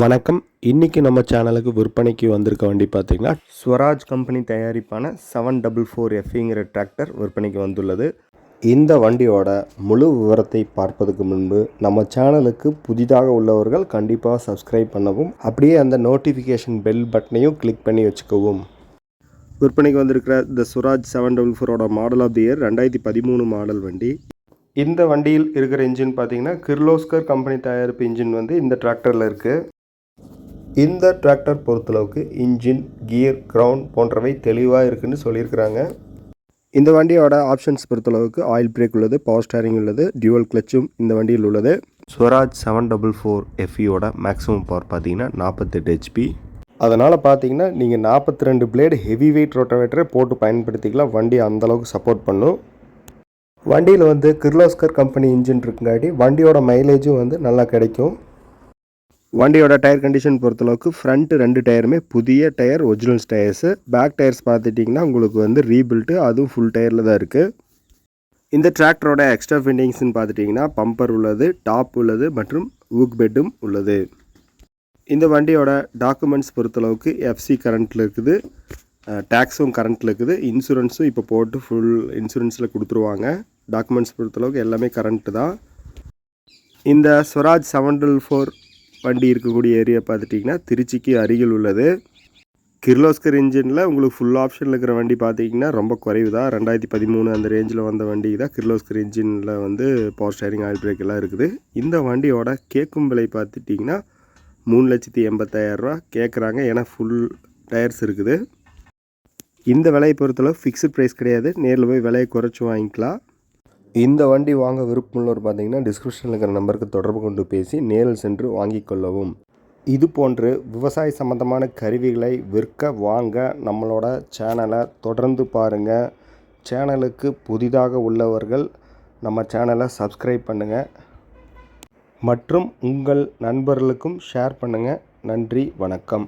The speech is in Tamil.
வணக்கம். இன்னைக்கு நம்ம சேனலுக்கு விற்பனைக்கு வந்திருக்க வண்டி பார்த்தீங்கன்னா ஸ்வராஜ் கம்பெனி தயாரிப்பான செவன் டபுள் ஃபோர் எஃப்இங்கிற டிராக்டர் விற்பனைக்கு வந்துள்ளது. இந்த வண்டியோட முழு விவரத்தை பார்ப்பதற்கு முன்பு நம்ம சேனலுக்கு புதிதாக உள்ளவர்கள் கண்டிப்பாக சப்ஸ்கிரைப் பண்ணவும் அப்படியே அந்த நோட்டிஃபிகேஷன் பெல் பட்டனையும் கிளிக் பண்ணி வச்சுக்கவும். விற்பனைக்கு வந்திருக்கிற இந்த சுராஜ் செவன் டபுள் ஃபோரோட மாடல் ஆஃப் தி இயர் ரெண்டாயிரத்தி பதிமூணு மாடல் வண்டி. இந்த வண்டியில் இருக்கிற இன்ஜின் பார்த்தீங்கன்னா கிர்லோஸ்கர் கம்பெனி தயாரிப்பு இன்ஜின் வந்து இந்த டிராக்டரில் இருக்குது இந்த டிராக்டர் பொறுத்தளவுக்கு இன்ஜின் கியர் கிரவுண்ட் போன்றவை தெளிவாக இருக்குன்னு சொல்லியிருக்கிறாங்க. இந்த வண்டியோட ஆப்ஷன்ஸ் பொறுத்தளவுக்கு ஆயில் பிரேக் உள்ளது பவர் ஸ்டேரிங் உள்ளது டியூவல் கிளச்சும் இந்த வண்டியில் உள்ளது. ஸ்வராஜ் செவன் டபுள் ஃபோர் எஃப்இயோட மேக்ஸிமம் பவர் பார்த்தீங்கன்னா நாற்பத்தெட்டு ஹெச்பி அதனால் பார்த்தீங்கன்னா நீங்கள் நாற்பத்தி ரெண்டு பிளேடு ஹெவி வெயிட் ரோட்டவேட்டரை போட்டு பயன்படுத்திக்கலாம் வண்டி அந்தளவுக்கு சப்போர்ட் பண்ணும். வண்டியில் வந்து கிர்லோஸ்கர் கம்பெனி இன்ஜின் இருக்குங்காட்டி வண்டியோட மைலேஜும் வந்து நல்லா கிடைக்கும். வண்டியோட டயர் கண்டிஷன் பொறுத்தளவுக்கு ஃப்ரண்ட் ரெண்டு டயருமே புதிய tyre originals tyres. Back tyres பார்த்துட்டிங்கன்னா உங்களுக்கு வந்து ரீபில்ட்டு அதுவும் ஃபுல் டயரில் தான் இருக்குது இந்த டிராக்டரோட எக்ஸ்ட்ரா ஃபிட்டிங்ஸ்னு பார்த்துட்டிங்கன்னா பம்பர் உள்ளது டாப் உள்ளது மற்றும் ஊக் பெட்டும் உள்ளது. இந்த வண்டியோட டாக்குமெண்ட்ஸ் பொறுத்தளவுக்கு எஃப்சி கரண்ட்டில் இருக்குது. டேக்ஸும் கரண்ட்டில் இருக்குது. இன்சூரன்ஸும் இப்போ போட்டு ஃபுல் இன்சூரன்ஸில் கொடுத்துருவாங்க. டாக்குமெண்ட்ஸ் பொறுத்தளவுக்கு எல்லாமே கரண்ட்டு தான். இந்த ஸ்வராஜ் செவன் டபுள் ஃபோர் வண்டி இருக்கக்கூடிய ஏரியா பார்த்துட்டிங்கன்னா திருச்சிக்கு அருகில் உள்ளது. கிர்லோஸ்கர் இன்ஜினில் உங்களுக்கு ஃபுல் ஆப்ஷனில் இருக்கிற வண்டி பார்த்தீங்கன்னா ரொம்ப குறைவு தான் ரெண்டாயிரத்தி பதிமூணு அந்த ரேஞ்சில் வந்த வண்டி தான் கிர்லோஸ்கர் இன்ஜினில் வந்து பவர் ஸ்டேரிங் ஆயில் பிரேக் எல்லாம் இருக்குது. இந்த வண்டியோட கேட்கும் விலை பார்த்துட்டிங்கன்னா மூணு லட்சத்தி எண்பத்தாயிரரூவா கேட்குறாங்க ஏன்னா ஃபுல் டயர்ஸ் இருக்குது. இந்த விலையை பொறுத்தளவு ஃபிக்ஸ்ட் ப்ரைஸ் கிடையாது. நேரில் போய் விலையை குறைச்சி வாங்கிக்கலாம். இந்த வண்டி வாங்க விருப்பமுள்ளவர் பார்த்தீங்கன்னா டிஸ்கிரிப்ஷனில் இருக்கிற நம்பருக்கு தொடர்பு கொண்டு பேசி நேரில் சென்று வாங்கி கொள்ளவும். இது போன்று விவசாய சம்பந்தமான கருவிகளை விற்க வாங்க நம்மளோட சேனலை தொடர்ந்து பாருங்கள் சேனலுக்கு புதிதாக உள்ளவர்கள் நம்ம சேனலை சப்ஸ்கிரைப் பண்ணுங்கள் மற்றும் உங்கள் நண்பர்களுக்கும் ஷேர் பண்ணுங்கள் நன்றி வணக்கம்.